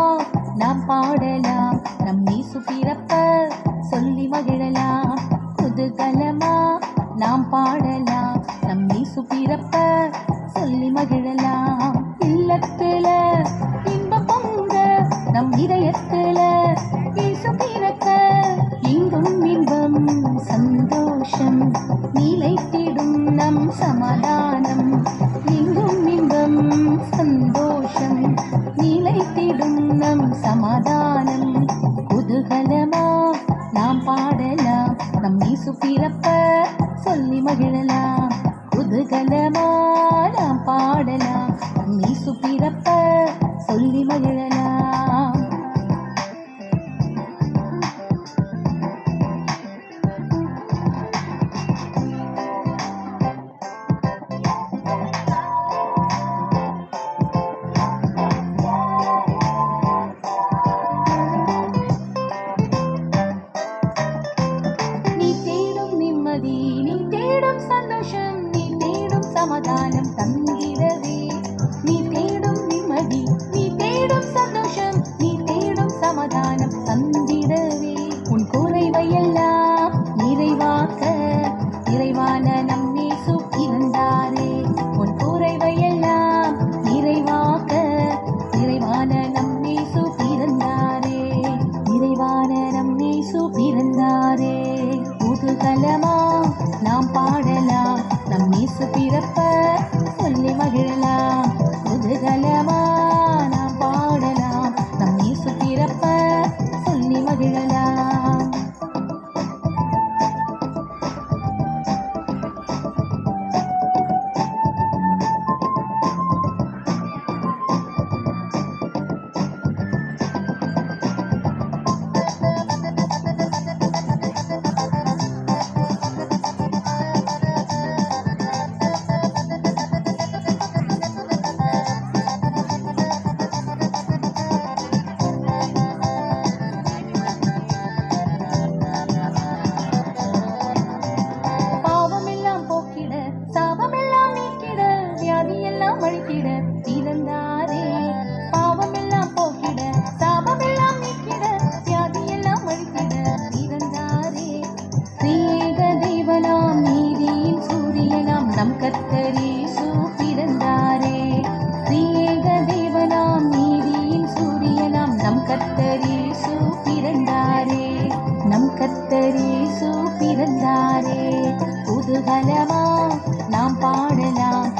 குதூகலமா நாம் பாடலாம். நம் இயேசு பிறப்ப சொல்லி மகிழலாம். குதூகலமா நாம் பாடலாம். நம் இயேசு பிறப்ப சொல்லி மகிழலாம். இல்லத்துல இன்பம் பொங்க நம் இதயத்துல இயேசு பிறக்க இங்கும் இன்பம் சந்தோஷம் நிலைத்திடும் நம் சமாதானம். இங்கும் இன்பம் சந்தோஷம் சமாதானம். குதூகலமா நாம் பாடலாம். நம் இயேசு பிறப்ப சொல்லி மகிழலாம். சந்தோஷம் நீ தேடும் சமாதானம் தந்திடவே. நீ தேடும் நிம்மதி நீ தேடும் சந்தோஷம் நீ தேடும் சமாதானம் தந்திடவே. உன் குறைவையெல்லாம் நிறைவாக்க இயேசு வியாதியெல்லாம் அழித்திட பிறந்தாரே பாவமெல்லாம் போக்கிட சாபமெல்லாம் நீக்கிட வியாதியெல்லாம் அழிக்கிட பிறந்தாரே திரியேக தெய்வனாம் நீதியின் சூரியனாம் நம் கர்த்தரேசு பிறந்தாரே திரியேக தெய்வனாம் நீதியின் சூரியனாம் நம் கர்த்தரேசு பிறந்தாரே நம் கர்த்தரேசு பிறந்தாரே குதூகலமா நாம் பாடலாம்.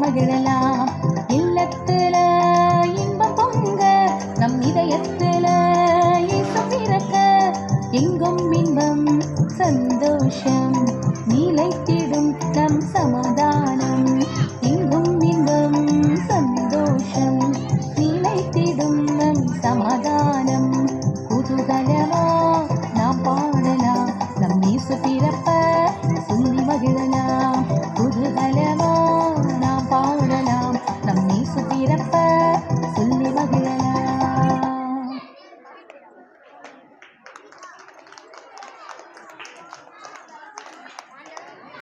மகிழலாம் இல்லத்துல இன்பம் பொங்க நம் இதயத்துல இன்பம் பிறக்க. எங்கும் இன்பம் சந்தோஷம் நிலைத்திடும் நம் சமாதானம். எங்கும் இன்பம் சந்தோஷம் நிலைத்திடும் நம் சமாதானம்.